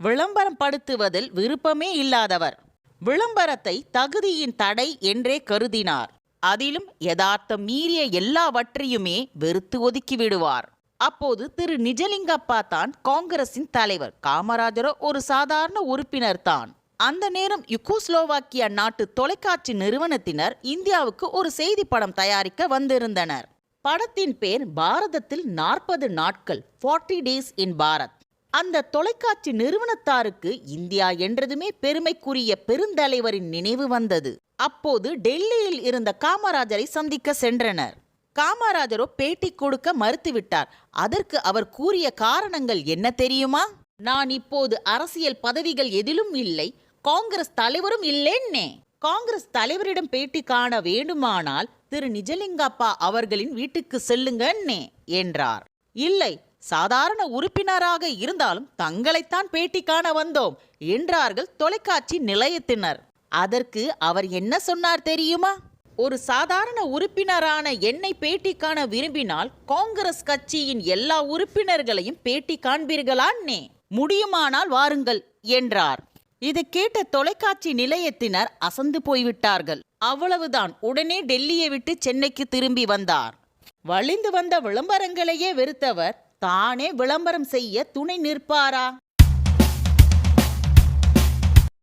விளம்பரம் படுத்துவதில் விருப்பமே இல்லாதவர். விளம்பரத்தை தகுதியின் தடை என்றே கருதினார். அதிலும் யதார்த்தம் மீறிய எல்லாவற்றையுமே வெறுத்து ஒதுக்கி விடுவார். அப்போது திரு நிஜலிங்கப்பா தான் காங்கிரசின் தலைவர். காமராஜரோ ஒரு சாதாரண உறுப்பினர் தான். அந்த நேரம் யுகோஸ்லோவாக்கியா நாட்டு தொலைக்காட்சி நிறுவனத்தினர் இந்தியாவுக்கு ஒரு செய்தி படம் தயாரிக்க வந்திருந்தனர். படத்தின் பேர் பாரதத்தில் நாற்பது நாட்கள் 40 டேஸ் இன் பாரத். அந்த தொலைக்காட்சி நிறுவனத்தாருக்கு இந்தியா என்றதுமே பெருமைக்குரிய பெருந்தலைவரின் நினைவு வந்தது. அப்போது டெல்லியில் இருந்த காமராஜரை சந்திக்க சென்றனர். காமராஜரோ பேட்டி கொடுக்க மறுத்துவிட்டார். அதற்கு அவர் கூறிய காரணங்கள் என்ன தெரியுமா? நான் இப்போது அரசியல் பதவிகள் எதிலும் இல்லை. காங்கிரஸ் தலைவரும் இல்லேன்னே. காங்கிரஸ் தலைவரிடம் பேட்டி காண வேண்டுமானால் திரு. நிஜலிங்கப்பா அவர்களின் வீட்டுக்கு செல்லுங்கன்னே என்றார். இல்லை சாதாரண உறுப்பினராக இருந்தாலும் தங்களைத்தான் பேட்டி காண வந்தோம் என்றார்கள் தொலைக்காட்சி நிலையத்தினர். அதற்கு அவர் என்ன சொன்னார் தெரியுமா? ஒரு சாதாரண உறுப்பினரான என்னை பேட்டி காண விரும்பினால் காங்கிரஸ் கட்சியின் எல்லா உறுப்பினர்களையும் பேட்டி காண்பீர்களான்னே முடியுமானால் வாருங்கள் என்றார். இதை கேட்ட தொலைக்காட்சி நிலையத்தினர் அசந்து போய்விட்டார்கள். அவ்வளவுதான் உடனே டெல்லியை விட்டு சென்னைக்கு திரும்பி வந்தார். வழிந்து வந்த விளம்பரங்களையே வெறுத்தவர் தானே விளம்பரம் செய்ய துணை நிற்பாரா?